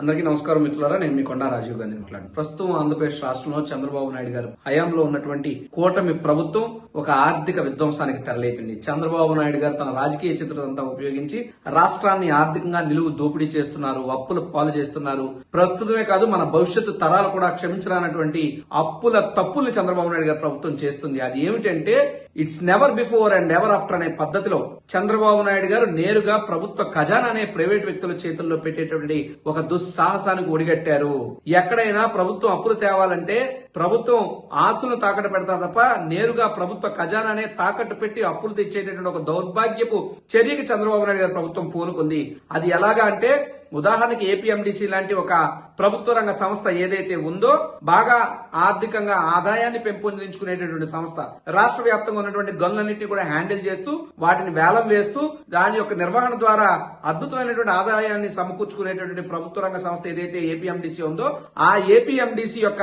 అందరికీ నమస్కారం మిత్రులారా నేను మీ కొండా రాజీవ్ గాంధీ మాట్లాడు ప్రస్తుతం ఆంధ్రప్రదేశ్ రాష్ట్రంలో చంద్రబాబు నాయుడు గారు హయాంలో ఉన్నటువంటి కూటమి ప్రభుత్వం ఒక ఆర్థిక విధ్వంసానికి తెరలేపింది. చంద్రబాబు నాయుడు గారు తన రాజకీయ చిత్రతంతా ఉపయోగించి రాష్ట్రాన్ని ఆర్థికంగా నిలువు దోపిడీ చేస్తున్నారు అప్పుల పాలు చేస్తున్నారు. ప్రస్తుతమే కాదు మన భవిష్యత్తు తరాలు కూడా క్షమించరానటువంటి అప్పుల తప్పుల్ని చంద్రబాబు నాయుడు గారు ప్రభుత్వం చేస్తుంది. అది ఏమిటంటే it's never before and ever after అనే పద్ధతిలో చంద్రబాబు నాయుడు గారు నేరుగా ప్రభుత్వ ఖజానా అనే ప్రైవేట్ వ్యక్తుల చేతుల్లో పెట్టేటువంటి ఒక దుస్సాహసానికి ఒడిగట్టారు. ఎక్కడైనా ప్రభుత్వం అప్పులు తేవాలంటే ప్రభుత్వం ఆస్తులను తాకట్టు పెడతారు తప్ప నేరుగా ప్రభుత్వ ఖజానానే తాకట్టు పెట్టి అప్పులు తెచ్చేటటువంటి ఒక దౌర్భాగ్యపు చర్యకి చంద్రబాబు నాయుడు గారి ప్రభుత్వం పూనుకుంది. అది ఎలాగా అంటే ఉదాహరణకి ఏపీఎండిసి లాంటి ఒక ప్రభుత్వ రంగ సంస్థ ఏదైతే ఉందో బాగా ఆర్థికంగా ఆదాయాన్ని పెంపొందించుకునేటటువంటి సంస్థ రాష్ట్ర వ్యాప్తంగా ఉన్నటువంటి గనులన్నింటినీ కూడా హ్యాండిల్ చేస్తూ వాటిని వేలం వేస్తూ దాని యొక్క నిర్వహణ ద్వారా అద్భుతమైనటువంటి ఆదాయాన్ని సమకూర్చుకునేటటువంటి ప్రభుత్వ రంగ సంస్థ ఏదైతే ఏపీఎండిసి ఉందో ఆ ఏపీఎండిసి యొక్క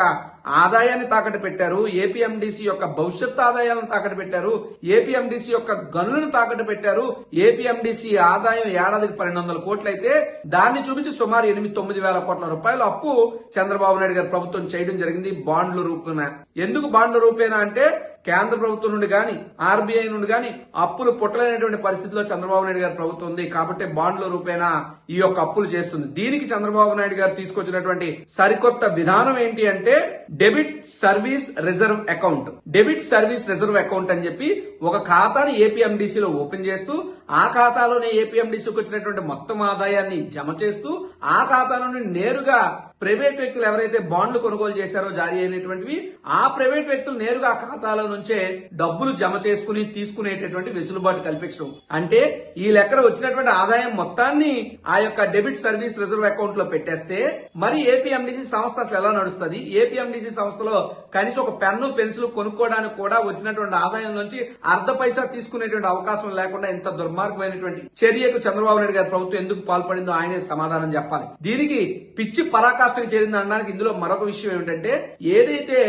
ఆదాయాన్ని తాకట్టు పెట్టారు ఏపీఎండిసి యొక్క భవిష్యత్ ఆదాయాలను తాకట్టు పెట్టారు ఏపీఎండిసి యొక్క గనులను తాకట్టు పెట్టారు ఏపీఎండిసి ఆదాయం ఏడాదికి పన్నెండు వందల కోట్లయితే దాన్ని చూపించి సుమారు ఎనిమిది తొమ్మిది వేల కోట్ల రూపాయల అప్పు చంద్రబాబు నాయుడు గారి ప్రభుత్వం చేయడం జరిగింది బాండ్ల రూపేణ. ఎందుకు బాండ్ల రూపేణా అంటే కేంద్ర ప్రభుత్వం నుండి కానీ ఆర్బీఐ నుండి కానీ అప్పులు పుట్టలేనటువంటి పరిస్థితిలో చంద్రబాబు నాయుడు గారి ప్రభుత్వం ఉంది. కాబట్టి బాండ్ల రూపేణా ఈ యొక్క అప్పులు చేస్తుంది. దీనికి చంద్రబాబు నాయుడు గారు తీసుకొచ్చినటువంటి సరికొత్త విధానం ఏంటి అంటే debit service reserve account. Debit service reserve account అని చెప్పి ఒక ఖాతాని ఏపీఎండిసి లో ఓపెన్ చేస్తూ ఆ ఖాతాలోనే ఏపీఎండిసికి వచ్చినటువంటి మొత్తం ఆదాయాన్ని జమ చేస్తూ ఆ ఖాతా నుండి నేరుగా ప్రైవేట్ వ్యక్తులు ఎవరైతే బాండ్లు కొనుగోలు చేశారో జారీ అయినటువంటివి ఆ ప్రైవేట్ వ్యక్తులు నేరుగా ఆ ఖాతాలో నుంచే డబ్బులు జమ చేసుకుని తీసుకునేటటువంటి వెసులుబాటు కల్పించడం. అంటే ఈ లెక్కన వచ్చినటువంటి ఆదాయం మొత్తాన్ని ఆ యొక్క డెబిట్ సర్వీస్ రిజర్వ్ అకౌంట్లో పెట్టేస్తే మరి ఏపీఎండిసి సంస్థ అసలు ఎలా నడుస్తుంది? ఏపీఎండిసి సంస్థలో కనీసం ఒక పెన్ను పెన్సిల్ కొనుక్కోవడానికి కూడా వచ్చినటువంటి ఆదాయం నుంచి అర్ధ పైసా తీసుకునేటువంటి అవకాశం లేకుండా ఇంత దుర్మార్గమైనటువంటి చర్యకు చంద్రబాబు నాయుడు గారి ప్రభుత్వం ఎందుకు పాల్పడిందో ఆయనే సమాధానం చెప్పాలి. దీనికి పిచ్చి పరాకాష్ఠకు చేరింది అనడానికి ఇందులో మరొక విషయం ఏమిటంటే ఏదైతే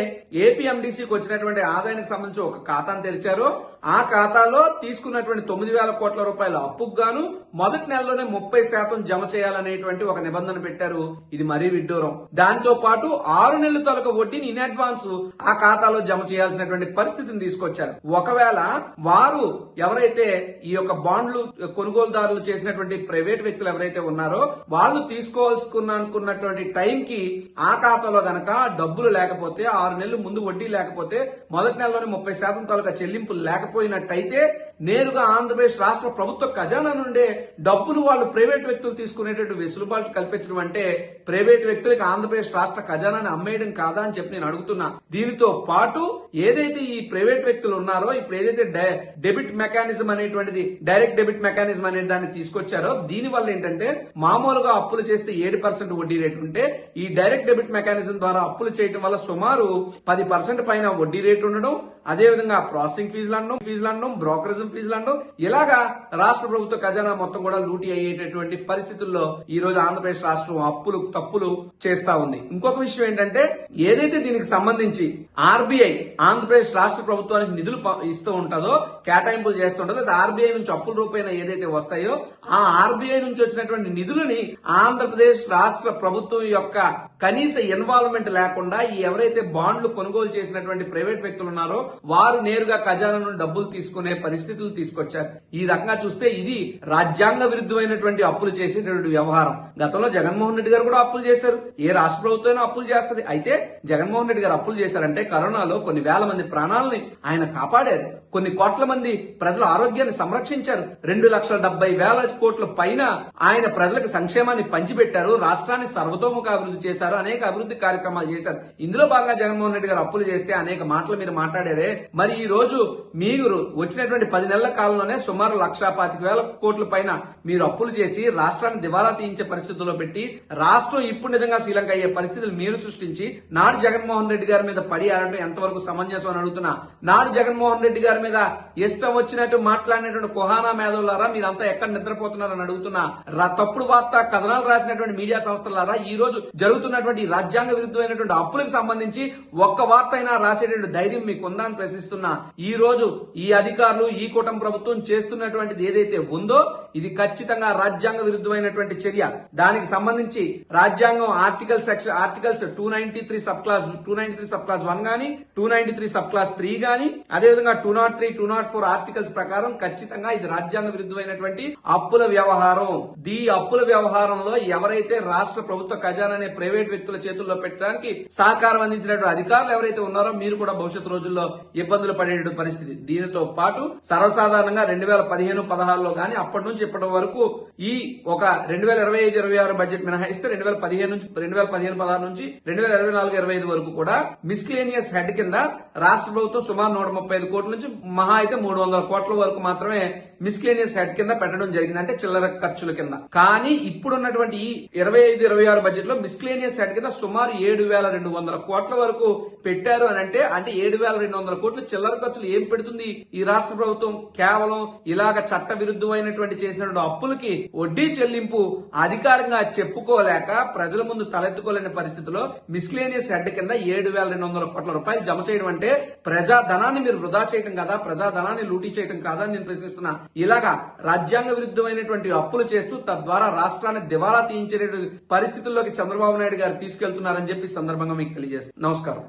ఏపీఎండిసికి వచ్చినటువంటి ఆదాయానికి సంబంధించి ఒక ఖాతాను తెరిచారో ఆ ఖాతాలో తీసుకున్నటువంటి తొమ్మిది వేల కోట్ల రూపాయల అప్పుకు గాను మొదటి నెలలోనే ముప్పై శాతం జమ చేయాలనేటువంటి ఒక నిబంధన పెట్టారు. ఇది మరీ విడ్డూరం. దానితో పాటు ఆరు నెలల తొలక వడ్డీని ఇన్ అడ్వాన్స్ ఆ ఖాతాలో జమ చేయాల్సినటువంటి పరిస్థితిని తీసుకొచ్చారు. ఒకవేళ వారు ఎవరైతే ఈ యొక్క బాండ్లు కొనుగోలుదారులు చేసినటువంటి ప్రైవేట్ వ్యక్తులు ఎవరైతే ఉన్నారో వాళ్ళు తీసుకోవాల్సుకున్నటువంటి అనుకున్నటువంటి టైం కి ఆ ఖాతాలో గనక డబ్బులు లేకపోతే ఆరు నెలలు ముందు వడ్డీ లేకపోతే మొదటి నెలలోనే ముప్పై శాతం తాలూకా చెల్లింపులు లేకపోయినట్టయితే నేరుగా ఆంధ్రప్రదేశ్ రాష్ట్ర ప్రభుత్వ ఖజానా నుండే డబ్బులు వాళ్ళు ప్రైవేట్ వ్యక్తులు తీసుకునేటట్టు వెసులుబాటు కల్పించడం అంటే ప్రైవేట్ వ్యక్తులకు ఆంధ్రప్రదేశ్ రాష్ట్ర ఖజానాని అమ్మేయడం కాదా అని చెప్పి నేను అడుగుతున్నా. దీనితో పాటు ఏదైతే ఈ ప్రైవేట్ వ్యక్తులు ఉన్నారో ఇప్పుడు ఏదైతే డెబిట్ మెకానిజం అనేటువంటిది డైరెక్ట్ డెబిట్ మెకానిజం అనే దాన్ని తీసుకొచ్చారో దీని వల్ల ఏంటంటే మామూలుగా అప్పులు చేస్తే ఏడు పర్సెంట్ వడ్డీ రేటు ఉంటే ఈ డైరెక్ట్ డెబిట్ మెకానిజం ద్వారా అప్పులు చేయడం వల్ల సుమారు పది పర్సెంట్ పైన వడ్డీ రేటు ఉండడం అదే విధంగా ప్రాసెసింగ్ ఫీజులు అనడం ఫీజులు అనడం బ్రోకరేజ్ ఫీజులు అనడం ఇలాగా రాష్ట్ర ప్రభుత్వ ఖజానా మొత్తం కూడా లూటీ అయ్యేటటువంటి పరిస్థితుల్లో ఈ రోజు ఆంధ్రప్రదేశ్ రాష్ట్రం అప్పులు తప్పులు చేస్తా ఉంది. ఇంకొక విషయం ఏంటంటే ఏదైతే దీనికి సంబంధించి ఆర్బీఐ ఆంధ్రప్రదేశ్ రాష్ట్ర ప్రభుత్వానికి నిధులు ఇస్తూ ఉంటుందో కేటాయింపులు చేస్తూ ఉంటుందో అది ఆర్బీఐ నుంచి అప్పుల రూపైన ఏదైతే వస్తాయో ఆ ఆర్బీఐ నుంచి వచ్చినటువంటి నిధులని ఆంధ్రప్రదేశ్ రాష్ట్ర ప్రభుత్వం యొక్క కనీస ఇన్వాల్వ్మెంట్ లేకుండా ఈ ఎవరైతే బాండ్లు కొనుగోలు చేసినటువంటి ప్రైవేట్ వ్యక్తులు ఉన్నారో వారు నేరుగా ఖజానా నుండి డబ్బులు తీసుకునే పరిస్థితి పరిస్థితులు తీసుకొచ్చారు. ఈ రకంగా చూస్తే ఇది రాజ్యాంగ విరుద్ధమైనటువంటి అప్పులు చేసేటటువంటి వ్యవహారం. గతంలో జగన్మోహన్ రెడ్డి గారు కూడా అప్పులు చేశారు. ఏ రాష్ట్ర ప్రభుత్వం అప్పులు చేస్తుంది. అయితే జగన్మోహన్ రెడ్డి గారు అప్పులు చేశారంటే కరోనాలో కొన్ని వేల మంది ప్రాణాలని ఆయన కాపాడారు. కొన్ని కోట్ల మంది ప్రజల ఆరోగ్యాన్ని సంరక్షించారు. రెండు లక్షల డెబ్బై వేల కోట్ల పైన ఆయన ప్రజలకు సంక్షేమాన్ని పంచిపెట్టారు. రాష్ట్రాన్ని సర్వతోముఖ అభివృద్ధి చేశారు. అనేక అభివృద్ధి కార్యక్రమాలు చేశారు. ఇందులో భాగంగా జగన్మోహన్ రెడ్డి గారు అప్పులు చేస్తే అనేక మాటలు మీరు మాట్లాడారే. మరి ఈ రోజు మీరు వచ్చినటువంటి పది నెలల కాలంలోనే సుమారు లక్షా పాతిక వేల కోట్ల పైన మీరు అప్పులు చేసి రాష్ట్రాన్ని దివాలా తీయించే పరిస్థితుల్లో పెట్టి రాష్ట్రం ఇప్పుడు నిజంగా శ్రీలంక అయ్యే పరిస్థితులు మీరు సృష్టించి నాడు జగన్మోహన్ రెడ్డి గారి మీద పడి ఆడటం ఎంతవరకు సమంజసం అని అడుగుతున్నా నాడు జగన్మోహన్ రెడ్డి గారి మీద ఇష్టం వచ్చినట్టు మాట్లాడినటువంటి కుహానా మేధవులారా మీరంతా ఎక్కడ నిద్రపోతున్నారని అడుగుతున్నా తప్పుడు వార్త కథనాలు రాసినటువంటి మీడియా సంస్థలారా ఈ రోజు జరుగుతున్నటువంటి రాజ్యాంగ విరుద్ధమైనటువంటి అప్పులకు సంబంధించి ఒక్క వార్త అయినా రాసేటువంటి ధైర్యం మీకు ఉందా అని ప్రశ్నిస్తున్నా ఈ రోజు ఈ అధికారులు ఈ కూటమి ప్రభుత్వం చేస్తున్నటువంటిది ఏదైతే ఉందో ఇది ఖచ్చితంగా రాజ్యాంగ విరుద్ధమైనటువంటి చర్య. దానికి సంబంధించి రాజ్యాంగం article section articles two ninety three sub clause two ninety three sub clause one గానీ two ninety three sub clause three గానీ అదేవిధంగా two not three two not four articles ప్రకారం ఖచ్చితంగా ఇది రాజ్యాంగ విరుద్ధమైనటువంటి అప్పుల వ్యవహారం. ఈ అప్పుల వ్యవహారంలో ఎవరైతే రాష్ట్ర ప్రభుత్వ ఖజానానే ప్రైవేట్ వ్యక్తుల చేతుల్లో పెట్టడానికి సహకారం అందించినటువంటి అధికారులు ఎవరైతే ఉన్నారో మీరు కూడా భవిష్యత్ రోజుల్లో ఇబ్బందులు పడేటువంటి పరిస్థితి. దీనితో పాటు సర్వసాధారణంగా రెండు వేల పదిహేను పదహారులో కానీ అప్పటి నుంచి ఇప్పటి వరకు ఈ ఒక రెండు వేల ఇరవై ఐదు ఇరవై ఆరు బడ్జెట్ మినహాయిస్తే రెండు వేల పదిహేను నుంచి రెండు వేల పదిహేను పదహారు నుంచి రెండు వేల ఇరవై నాలుగు ఇరవై ఐదు వరకు కూడా మిస్క్లేనియస్ హెడ్ కింద రాష్ట్ర ప్రభుత్వం సుమారు నూట ముప్పై ఐదు కోట్ల నుంచి మహా అయితే మూడు వందల కోట్ల వరకు మాత్రమే మిస్లేనియస్ హెడ్ కింద పెట్టడం జరిగింది. అంటే చిల్లర ఖర్చుల కింద. కానీ ఇప్పుడున్నటువంటి ఈ ఇరవై ఐదు ఇరవై ఆరు బడ్జెట్లో మిస్క్లేనియస్ హెడ్ కింద సుమారు ఏడు వేల రెండు వందల కోట్ల వరకు పెట్టారు అని అంటే అంటే ఏడు వేల రెండు వందల కోట్లు చిల్లర ఖర్చులు ఏం పెడుతుంది? ఈ రాష్ట్ర ప్రభుత్వం కేవలం ఇలాగ చట్ట విరుద్ధమైనటువంటి చేసినటువంటి అప్పులకి వడ్డీ చెల్లింపు అధికారంగా చెప్పుకోలేక ప్రజల ముందు తలెత్తుకోలేని పరిస్థితిలో మిస్లేనియస్ హెడ్ కింద ఏడు వేల రెండు వందల కోట్ల రూపాయలు జమ చేయడం అంటే ప్రజా ధనాన్ని మీరు వృధా చేయడం కదా? ప్రజా ధనాన్ని లూటీ చేయడం కాదా నేను ప్రశ్నిస్తున్నా. ఇలాగా రాజ్యాంగ విరుద్ధమైనటువంటి అప్పులు చేస్తూ తద్వారా రాష్ట్రాన్ని దివాలా తీయించే పరిస్థితుల్లోకి చంద్రబాబు నాయుడు గారు తీసుకెళ్తున్నారని చెప్పి సందర్భంగా మీకు తెలియజేస్తాను నమస్కారం.